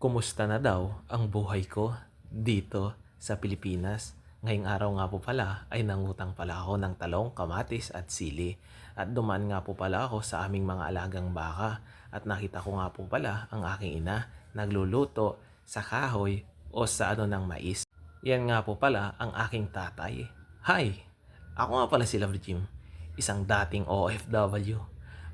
Kumusta na daw ang buhay ko dito sa Pilipinas? Ngayong araw nga po pala ay nangutang pala ako ng talong, kamatis at sili. At dumaan nga po pala ako sa aming mga alagang baka at nakita ko nga po pala ang aking ina nagluluto sa kahoy o sa ano ng mais. Yan nga po pala ang aking tatay. Hi! Ako nga pala si Love Jim, isang dating OFW.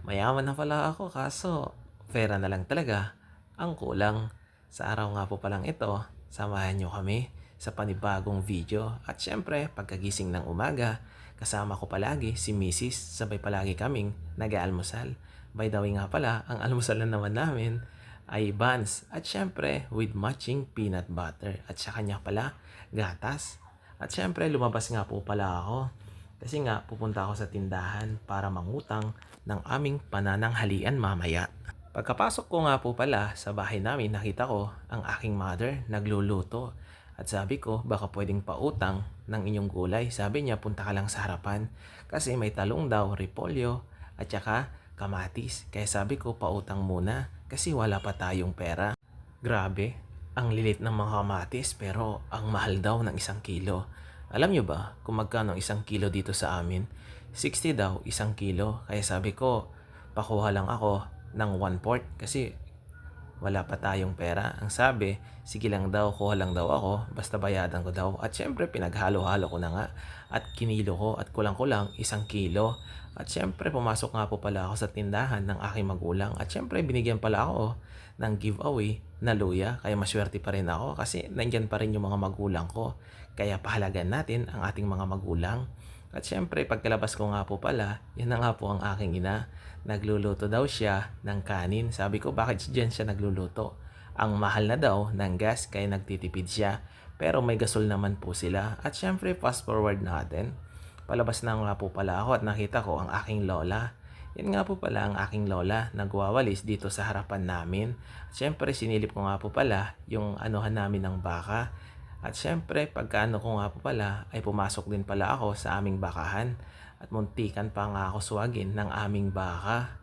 Mayaman na pala ako kaso pera na lang talaga ang kulang. Sa araw nga po palang ito, samahan nyo kami sa panibagong video. At syempre, pagkagising ng umaga, kasama ko palagi si Mrs. Sabay palagi kaming nag-aalmusal. By the way nga pala, ang almusal na naman namin ay buns. At syempre, with matching peanut butter. At sa kanya pala, gatas. At syempre, lumabas nga po pala ako. Kasi nga, pupunta ako sa tindahan para mangutang ng aming panananghalian mamaya. Pagkapasok ko nga po pala sa bahay namin, nakita ko ang aking mother nagluluto. At sabi ko, baka pwedeng pautang ng inyong gulay. Sabi niya, punta ka lang sa harapan. Kasi may talong daw, repolyo, at saka kamatis. Kaya sabi ko, pautang muna. Kasi wala pa tayong pera. Grabe, ang lilit ng mga kamatis pero ang mahal daw ng isang kilo. Alam nyo ba kung magkano ang isang kilo dito sa amin? 60 daw isang kilo. Kaya sabi ko, pakuha lang ako ng 1 port kasi wala pa tayong pera. Ang sabi, sige lang daw, kuha lang daw ako, basta bayadan ko daw. At syempre, pinaghalo-halo ko na nga. At kinilo ko at kulang-kulang isang kilo. At syempre, pumasok nga po pala ako sa tindahan ng aking magulang. At syempre, binigyan pala ako ng giveaway na luya. Kaya maswerte pa rin ako kasi nandyan pa rin yung mga magulang ko. Kaya pahalagan natin ang ating mga magulang. At syempre, pagkalabas ko nga po pala, yan na nga po ang aking ina. Nagluluto daw siya ng kanin. Sabi ko, bakit dyan siya nagluluto? Ang mahal na daw ng gas, kaya nagtitipid siya. Pero may gasol naman po sila. At syempre, fast forward natin. Palabas na nga po pala ako at nakita ko ang aking lola. Yan nga po pala ang aking lola nagwawalis dito sa harapan namin. At syempre, sinilip ko nga po pala yung anuhan namin ng baka. At syempre, pagkaano ko nga po pala, ay pumasok din pala ako sa aming bakahan. At muntikan pa nga ako suwagin ng aming baka.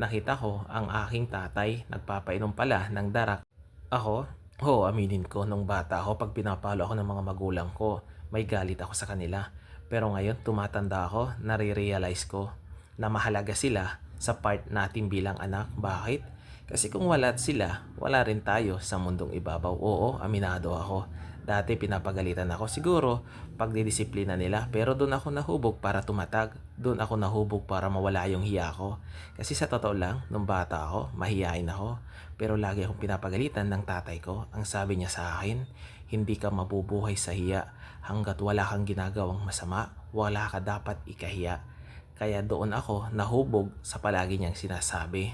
Nakita ko ang aking tatay nagpapainom pala ng darak. Ako, ho, aminin ko, nung bata ako, pag pinapalo ako ng mga magulang ko, may galit ako sa kanila. Pero ngayon, tumatanda ako, nare-realize ko na mahalaga sila sa part natin bilang anak. Bakit? Kasi kung wala sila, wala rin tayo sa mundong ibabaw. Oo, aminado ako. Dati pinapagalitan ako siguro pagdidisiplina nila pero doon ako nahubog para tumatag. Doon ako nahubog para mawala yung hiya ko. Kasi sa totoo lang, nung bata ako, mahihain ako. Pero lagi akong pinapagalitan ng tatay ko. Ang sabi niya sa akin, hindi ka mabubuhay sa hiya hanggat wala kang ginagawang masama. Wala ka dapat ikahiya. Kaya doon ako nahubog sa palagi niyang sinasabi.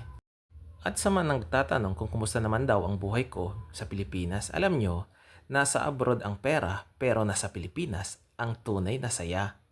At sa mga nagtatanong kung kumusta naman daw ang buhay ko sa Pilipinas, alam nyo, nasa abroad ang pera pero nasa Pilipinas ang tunay na saya.